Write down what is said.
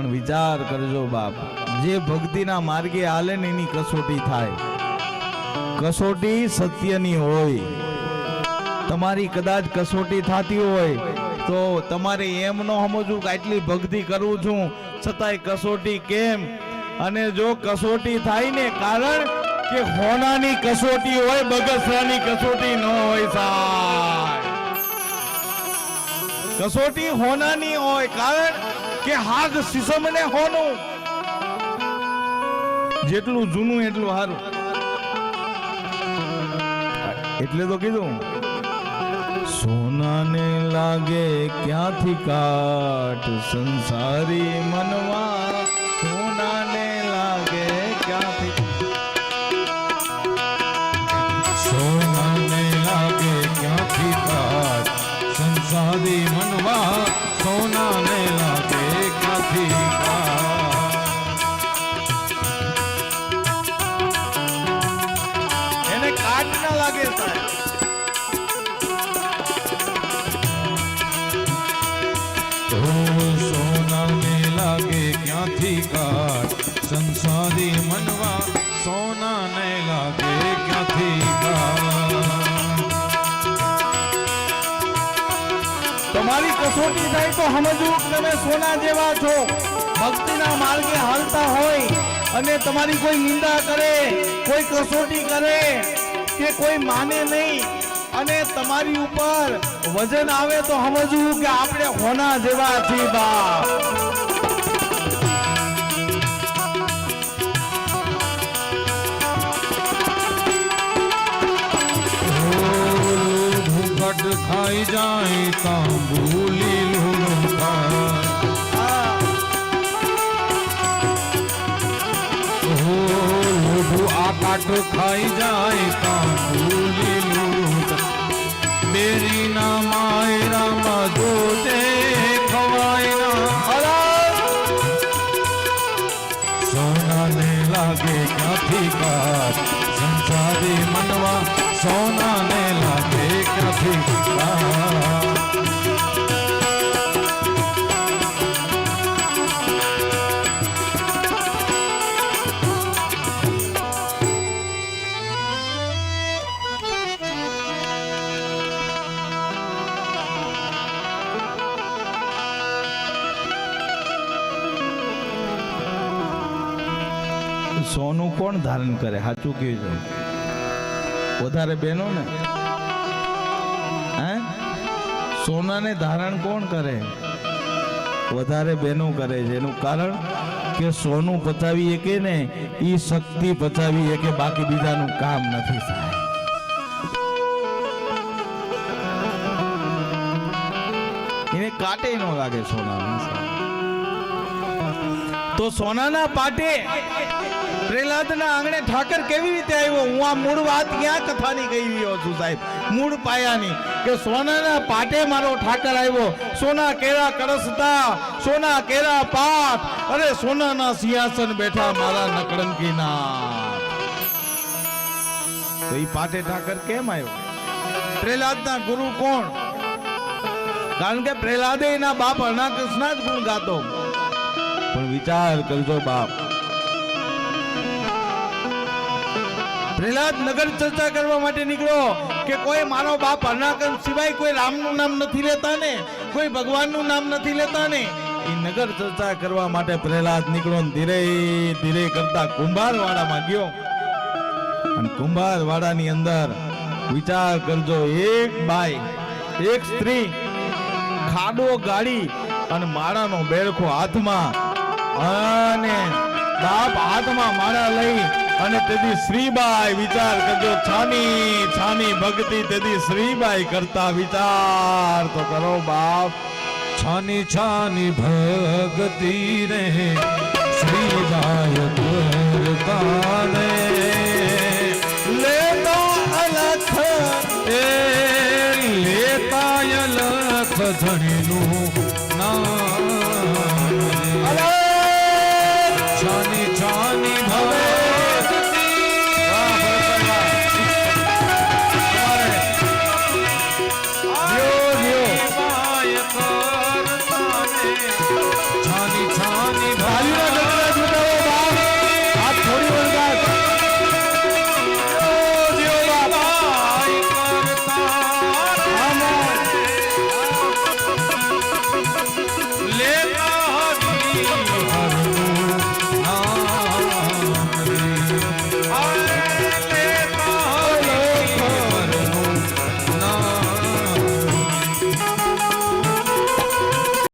પણ વિચાર કરજો બાપ. જે ભક્તિના માર્ગે હાલે ને એની કસોટી થાય. કસોટી સત્યની હોય. તમારી કદાચ કસોટી થતી હોય, તો તમારે એમ ન સમજવું કે આટલી ભક્તિ કરું છું, છતાંય કસોટી કેમ? અને જો કસોટી થાય ને કારણ કે હોનાની કસોટી હોય, બગસરાની કસોટી ન હોય સાહેબ. કસોટી હોનાની હોય, કારણ કે હાથ સિસમને હોનું. જેટલું જૂનું એટલું સારું એટલે તો કીધું, સોનાને લાગે ક્યાંથી કાટ સંસારી મનવા? સોનાને લાગે ક્યાંથી? લાગે ક્યાંથી કાટ સંસારી મનવા? સોનાને સંસારી મનવા સોનાને લાગે ક્યાંથી તમારી કસોટી થાય તો સમજવું તમે સોના જેવા છો. ભક્તિના માર્ગે હાલતા હોય અને તમારી કોઈ નિંદા કરે, કોઈ કસોટી કરે કે કોઈ માને નહીં અને તમારી ઉપર વજન આવે તો સમજવું કે આપણે હોના જેવા છીએ બા ઘૂંઘટ ખાઈ જાય તાંબુલી લૂણું ખાય આ કાઠો ખાઈ જાય તાંબુલી લૂણું ના બેરીના માયરામાં જોતે સોનું કોણ ધારણ કરે? સાચું કહેજો. વધારે બહેનો ને. હે? સોનાને ધારણ કોણ કરે? વધારે બહેનો કરે છે. એનું કારણ કે સોનું પતાવી કે ને એ શક્તિ પતાવી શકે, બાકી બીજાનું કામ નથી થાય. એને કાટે ન લાગે સોના તો સોનાના પાટે પ્રહલાદના આંગણે ઠાકર કેવી રીતે આવ્યો? હું આ મૂળ વાત ક્યાં કથાની કહી રહ્યો છું સાહેબ? મૂળ પાયાની કે સોનાના પાટે મારો ઠાકર આવ્યો. સોના કેરા કળસતા સોના કેરા પાઠ અરે સોનાના સિંહાસન બેઠા મારા નકળંકીના તો એ પાટે ઠાકર કેમ આવ્યો? પ્રહલાદના ગુરુ કોણ? કારણ કે પ્રહલાદે એના બાપ અનાકૃષ્ણના જ ગુણ ગાતો. પણ વિચાર કરજો બાપ. પ્રહલાદ નગર ચર્ચા કરવા માટે નીકળ્યો કે કોઈ મારો બાપ અનાકન સિવાય કોઈ રામનું નામ નથી લેતા ને, કોઈ ભગવાનનું નામ નથી લેતા ને, એ નગર ચર્ચા કરવા માટે પ્રહલાદ નીકળ્યો ને ધીરે ધીરે કરતા કુંભારવાડામાં ગયો. અને કુંભારવાડાની અંદર વિચાર કરજો, એક બાઈ, એક સ્ત્રી, ખાડો ગાડી અને માળાનો બેળખો હાથમાં અને બાપ હાથમાં માળા લઈ અને તેથી શ્રીબાઈ વિચાર કરજો, છાની છાની ભક્તિ તેથી શ્રીબાઈ કરતા વિચાર તો કરો બાપ. છાની છાની ભક્તિ રે, શ્રીબાઈ કરતા રે. લેતા અલખ, એ લખ ધણીનું Johnny